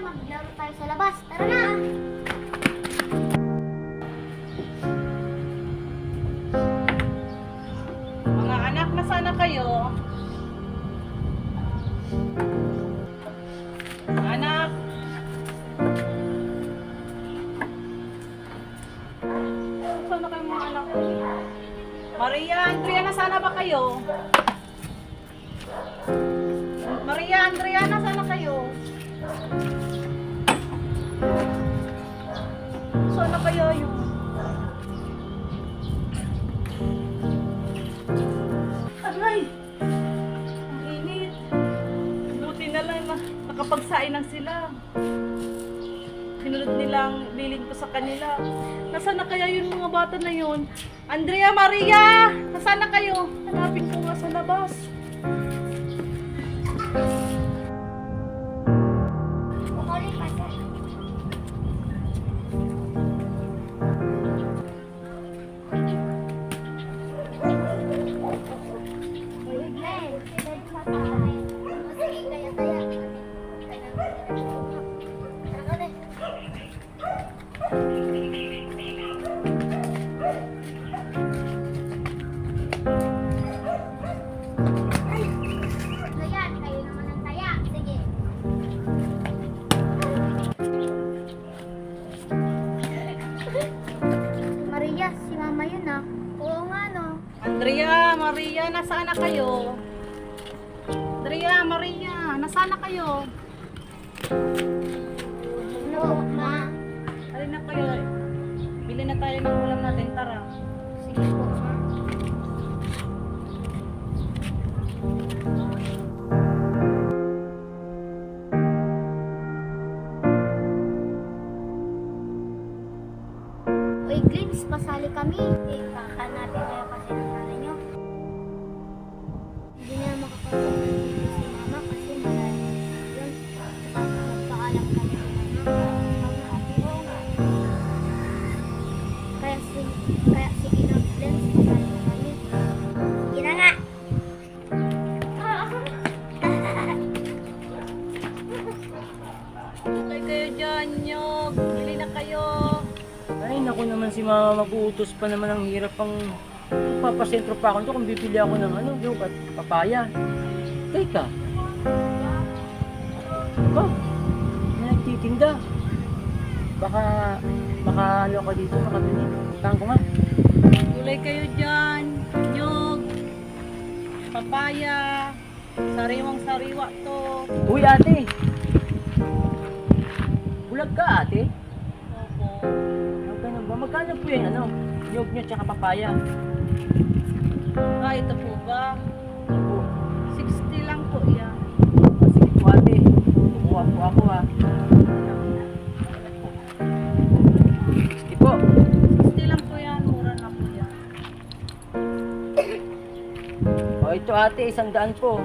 maglaro tayo sa labas. Tara na! Mga anak, masana kayo. Anak! Masana kayo mga anak. Maria, Andrea, nasana ba kayo? Maria, Andrea, nasana kayo? Sana kaya yun? Aray! Ang na lang na nakapagsain lang sila. Sinunod nilang bilin ko sa kanila. Nasaan na kaya yung mga bata na yun? Andrea, Maria! Nasaan na kayo? Hanapin ko nga sa labas. Maria, si mama yun ah. Oo nga no. Andrea, Maria, nasaan na kayo? Maria, nasaan na kayo? No, ma. Halina na kayo. Bili na tayo ng ulam natin, tara. Sige po, ma. Uy, Glims, pasali kami. Eh, kakanapin kaya sige na, pasali na kami. Sige na nga. Hintay kayo dyan, Nyog. Bili na kayo. Ay, naku naman si mama mag-uutos pa naman ang hirap pang papasentro pa ako nito kung bibili ako ng ano, yung at papaya. Teka. Ba? May nagtitinda. Baka, baka ano ka dito, makabili. Taan ko nga. Gulay kayo dyan, Nyog. Papaya. Sariwang sariwa to. Uy, ate. Bulag ka, ate. Opo. Ang ganun ba? Magkano po yan, ano? Nyog nyo tsaka papaya. Ah, ito po ba? Ito ate, isang daan po.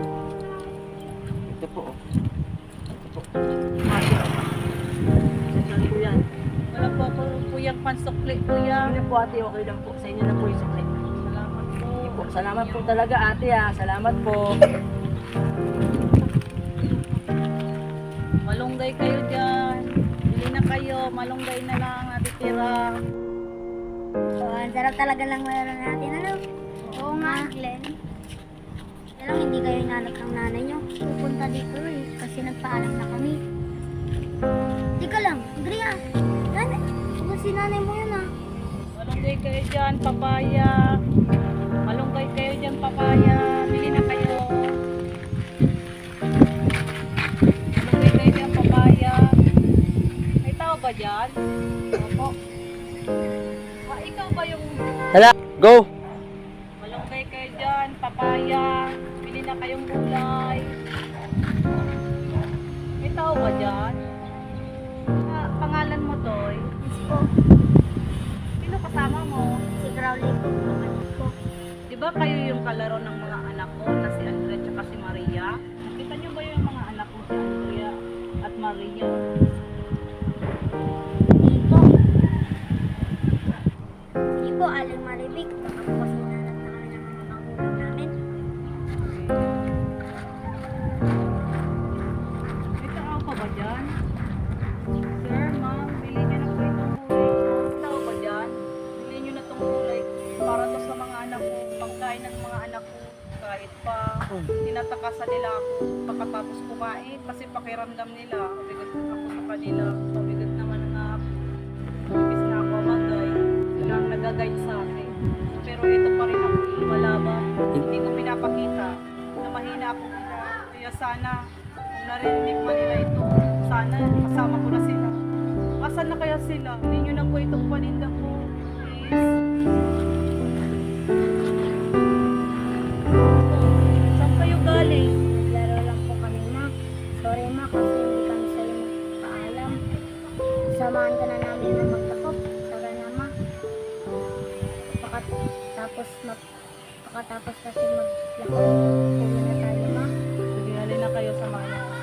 Ito po. oh. Ito po. Ate, isang daan po yan. Wala po ako po yung pansukli po yan. Ano po ate, okay lang po. Sa inyo na po yung sukli. Salamat po. Sige po. Salamat po talaga ate ha. Salamat po. Malunggay kayo dyan. Bili na kayo. Malunggay na lang natitira. Oh, ang sarap talaga lang meron natin, ano? Oo nga, Glenn. Hindi kayo inalap ng nanay nyo. Pupunta dito eh, kasi nagpaalam na kami. Teka lang, Andrea. Nanay, kung si nanay mo yun ah. Malunggay kayo dyan. Papaya. Malunggay kayo dyan. Papaya. Bili na kayo. Malunggay kayo dyan. Papaya. May tao ba dyan? Opo. Ah, ikaw ba yung Hala, go! Malunggay kayo dyan, papaya, kayong gulay. May tao ba dyan? Ah, pangalan mo, Toy? Yes po, Sino kasama mo? si Crowley po, kapatid ko. Di ba kayo yung kalaro ng mga anak ko na si Andrea at si Maria? Nakita niyo ba yung mga anak ko si Andrea at Maria? Hindi po, maribig. Baka kumain ng mga anak ko. Kahit pa tinatakasan nila ako pagkatapos kumain kasi pakiramdam nila mabigat ako sa kanila mabigat naman na imbis na ako mamatay sila eh. ang sa akin. Pero ito pa rin ako lumalaban. Hindi ko pinapakita na mahina ako. Kaya sana kung narinig man nila ito sana kasama ko na sila. Asan na kaya sila? makatapos kasi maglakad. Pwede na tayo ma. Sige, halin kayo sa mga